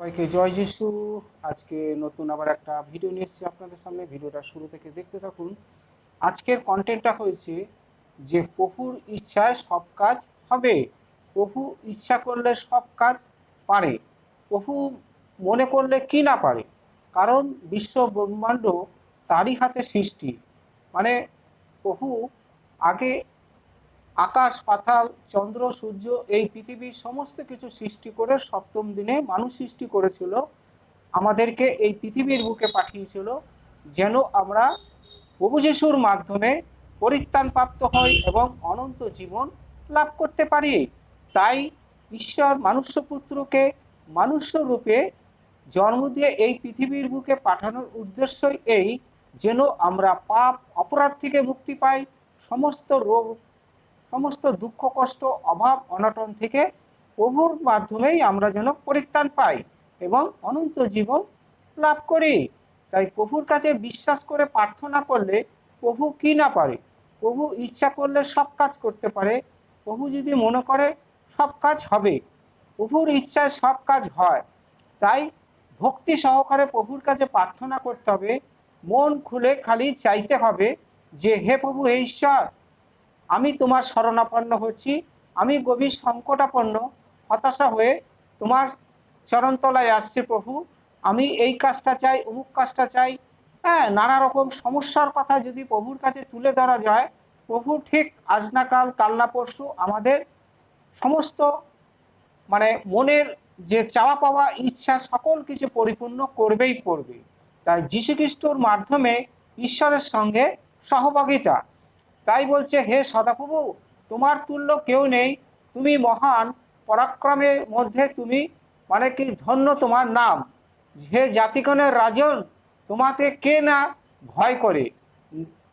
সবাইকে জয় যিশু। আজকে নতুন আবার একটা ভিডিও নিয়ে এসেছি আপনাদের সামনে। ভিডিওটা শুরু থেকে দেখতে থাকুন। আজকের কন্টেন্টটা হয়েছে যে প্রভুর ইচ্ছায় সব কাজ হবে। প্রভু ইচ্ছা করলে সব কাজ পারে। প্রভু মনে করলে কি না পারে? কারণ বিশ্ব ব্রহ্মাণ্ড তারই হাতে সৃষ্টি। মানে প্রভু আগে আকাশ, পাতাল, চন্দ্র, সূর্য এই পৃথিবীর সমস্ত কিছু সৃষ্টি করে সপ্তম দিনে মানুষ সৃষ্টি করেছিল। আমাদেরকে এই পৃথিবীর বুকে পাঠিয়েছিল যেন আমরা প্রভু যিশুর মাধ্যমে পরিত্রাণ প্রাপ্ত হই এবং অনন্ত জীবন লাভ করতে পারি। তাই ঈশ্বর মানুষ্যপুত্রকে মানুষ্য রূপে জন্ম দিয়ে এই পৃথিবীর বুকে পাঠানোর উদ্দেশ্যই এই যেন আমরা পাপ, অপরাধ থেকে মুক্তি পাই, সমস্ত রোগ সমস্ত দুঃখ, কষ্ট, অভাব, অনটন থেকে প্রভুর মাধ্যমেই আমরা যেন পরিত্রাণ পাই এবং অনন্ত জীবন লাভ করি। তাই প্রভুর কাছে বিশ্বাস করে প্রার্থনা করলে প্রভু কি না পারে? প্রভু ইচ্ছা করলে সব কাজ করতে পারে। প্রভু যদি মনে করে সব কাজ হবে, প্রভুর ইচ্ছায় সব কাজ হয়। তাই ভক্তি সহকারে প্রভুর কাছে প্রার্থনা করতে হবে। মন খুলে খালি চাইতে হবে যে, হে প্রভু, হে ঈশ্বর আমি তোমার শরণাপন্ন হচ্ছি আমি গভীর সংকটাপন্ন, হতাশা হয়ে তোমার চরণতলায় আসছে প্রভু। আমি এই কাজটা চাই, অমুক কাজটা চাই। হ্যাঁ নানা রকম সমস্যার কথা যদি প্রভুর কাছে তুলে ধরা যায়, প্রভু ঠিক আজ না কাল কাল না পরশু আমাদের সমস্ত মানে মনের যে চাওয়া পাওয়া ইচ্ছা, সকল কিছু পরিপূর্ণ করবেই করবে তাই যীশুখ্রিস্টর মাধ্যমে ঈশ্বরের সঙ্গে সহভাগিতা তাই বলছে, হে সদাপ্রভু, তোমার তুল্য কেউ নেই। তুমি মহান, পরাক্রমের মধ্যে তুমি মানে কি ধন্য তোমার নাম। হে জাতিগণের রাজন, তোমাকে কে না ভয় করে?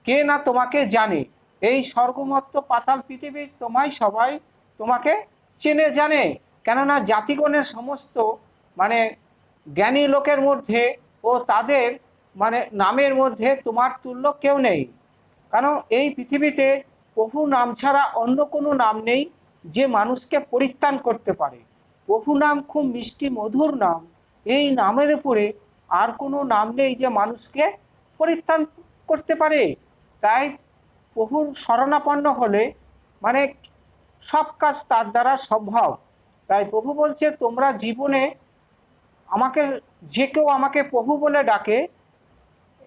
কে না তোমাকে জানে? এই স্বর্গমত্ত পাতাল পৃথিবী তোমায় সবাই তোমাকে চেনে জানে। কেননা জাতিগণের সমস্ত মানে জ্ঞানী লোকের মধ্যে ও তাদের মানে নামের মধ্যে তোমার তুল্য কেউ নেই। কারণ এই পৃথিবীতে প্রভু নাম ছাড়া অন্য কোনো নাম নেই যে মানুষকে পরিত্রাণ করতে পারে। প্রভু নাম খুব মিষ্টি, মধুর নাম। এই নামের উপরে আর কোনো নাম নেই যে মানুষকে পরিত্রাণ করতে পারে। তাই প্রভুর শরণাপন্ন হলে মানে সব কাজ তার দ্বারা সম্ভব। তাই প্রভু বলছে, তোমরা জীবনে আমাকে, যে কেউ আমাকে প্রভু বলে ডাকে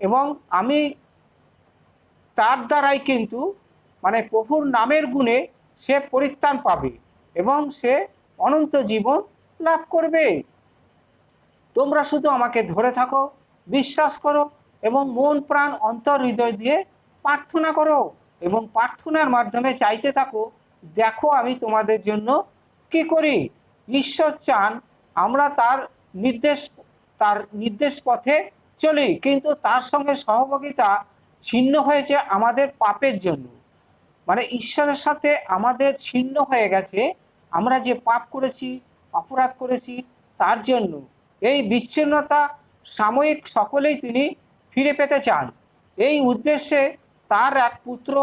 এবং আমি তার দ্বারাই কিন্তু মানে প্রভুর নামের গুণে সে পরিত্রাণ পাবে এবং সে অনন্ত জীবন লাভ করবে। তোমরা শুধু আমাকে ধরে থাকো, বিশ্বাস করো এবং মন প্রাণ অন্তর হৃদয় দিয়ে প্রার্থনা করো এবং প্রার্থনার মাধ্যমে চাইতে থাকো, দেখো আমি তোমাদের জন্য কি করি। ঈশ্বর চান আমরা তার নির্দেশ তার নির্দেশ পথে চলি, কিন্তু তার সঙ্গে সহযোগিতা ছিন্ন হয়েছে আমাদের পাপের জন্য। মানে ঈশ্বরের সাথে আমাদের ছিন্ন হয়ে গেছে, আমরা যে পাপ করেছি, অপরাধ করেছি, তার জন্য। এই বিচ্ছিন্নতা সাময়িক সকলেই তিনি ফিরে পেতে চান। এই উদ্দেশ্যে তার এক পুত্র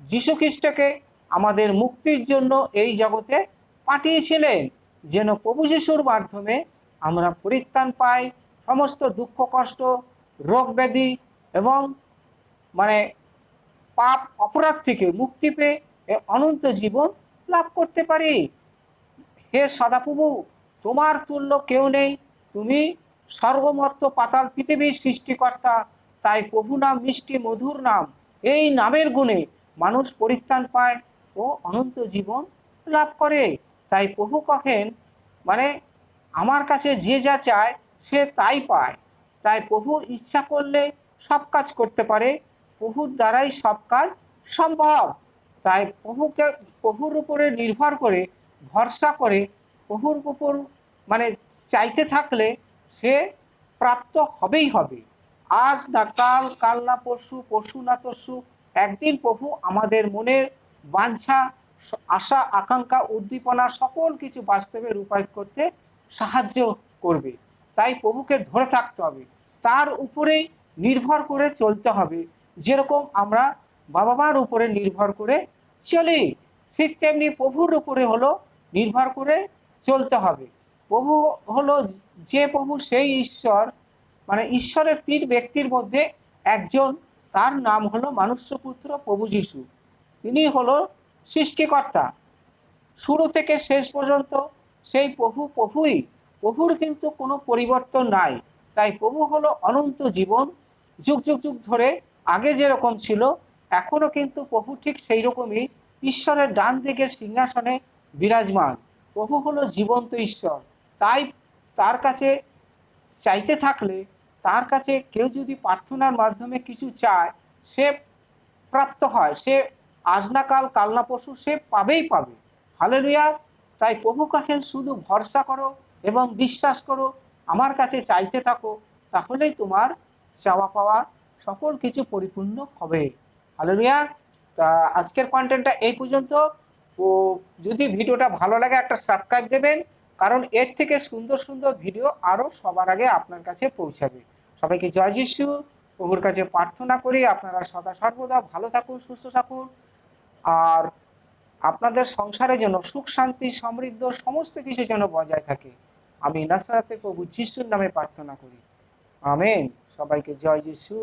যীশুখ্রিস্টকে আমাদের মুক্তির জন্য এই জগতে পাঠিয়েছিলেন, যেন প্রভু যিশুর মাধ্যমে আমরা পরিত্রাণ পাই, সমস্ত দুঃখ, কষ্ট, রোগ ব্যাধি এবং মানে পাপ অপরাধ থেকে মুক্তি পেয়ে অনন্ত জীবন লাভ করতে পারি। হে সদাপ্রভু, তোমার তুল্য কেউ নেই। তুমি সর্বমত্ত পাতাল পৃথিবীর সৃষ্টিকর্তা। তাই প্রভু নাম মিষ্টি মধুর নাম। এই নামের গুণে মানুষ পরিত্রাণ পায় ও অনন্ত জীবন লাভ করে। তাই প্রভু কহেন মানে আমার কাছে যে যা চায় সে তাই পায়। তাই প্রভু ইচ্ছা করলে সব কাজ করতে পারে। প্রভুর দ্বারাই সব কাজ সম্ভব। তাই প্রভুকে, প্রভুর উপরে নির্ভর করে, ভরসা করে প্রভুর উপর মানে চাইতে থাকলে সে প্রাপ্ত হবেই হবে। আজ না কাল কাল না পরশু পরশু না তরশু, একদিন প্রভু আমাদের মনের বাঞ্ছা, আশা, আকাঙ্ক্ষা, উদ্দীপনা সকল কিছু বাস্তবে রূপায়িত করতে সাহায্য করবে। তাই প্রভুকে ধরে থাকতে হবে। তার উপরেই নির্ভর করে চলতে হবে। যেরকম আমরা বাবা মার উপরে নির্ভর করে চলি, ঠিক তেমনি প্রভুর উপরে হলো নির্ভর করে চলতে হবে। প্রভু হলো যে প্রভু সেই ঈশ্বর মানে ঈশ্বরের তিন ব্যক্তির মধ্যে একজন, তার নাম হলো মানুষ্যপুত্র প্রভু যিশু। তিনি হলো সৃষ্টিকর্তা। শুরু থেকে শেষ পর্যন্ত সেই প্রভু প্রভুই, প্রভুর কিন্তু কোনো পরিবর্তন নাই। তাই প্রভু হলো অনন্ত জীবন, যুগ যুগ যুগ ধরে আগে যেরকম ছিল এখনও কিন্তু প্রভু ঠিক সেই রকমই ঈশ্বরের ডান দিকের সিংহাসনে বিরাজমান। প্রভু হলো জীবন্ত ঈশ্বর। তাই তার কাছে চাইতে থাকলে, তার কাছে কেউ যদি প্রার্থনার মাধ্যমে কিছু চায়, সে প্রাপ্ত হয়। সে আজনাকাল না কাল কাল না পশু সে পাবেই পাবে। হালেলুয়া! তাই প্রভু কাছে শুধু ভরসা করো এবং বিশ্বাস করো, আমার কাছে চাইতে থাকো, তাহলেই তোমার চাওয়া পাওয়া সকল কিছু পরিপূর্ণ হবে। হালেলুয়া। তা আজকের কন্টেন্টটা এই পর্যন্ত। ও যদি ভিডিওটা ভালো লাগে, একটা সাবস্ক্রাইব দেবেন। কারণ এর থেকে সুন্দর সুন্দর ভিডিও আরও সবার আগে আপনার কাছে পৌঁছাবে। সবাইকে জয় যিশু। প্রভুর কাছে প্রার্থনা করি, আপনারা সদা সর্বদা ভালো থাকুন, সুস্থ থাকুন। আর আপনাদের সংসারের জন্য সুখ, শান্তি, সমৃদ্ধ সমস্ত কিছু যেন বজায় থাকে। আমি নাসারাতে প্রভু যিশুর নামে প্রার্থনা করি। আমেন। সবাইকে জয় যিশু।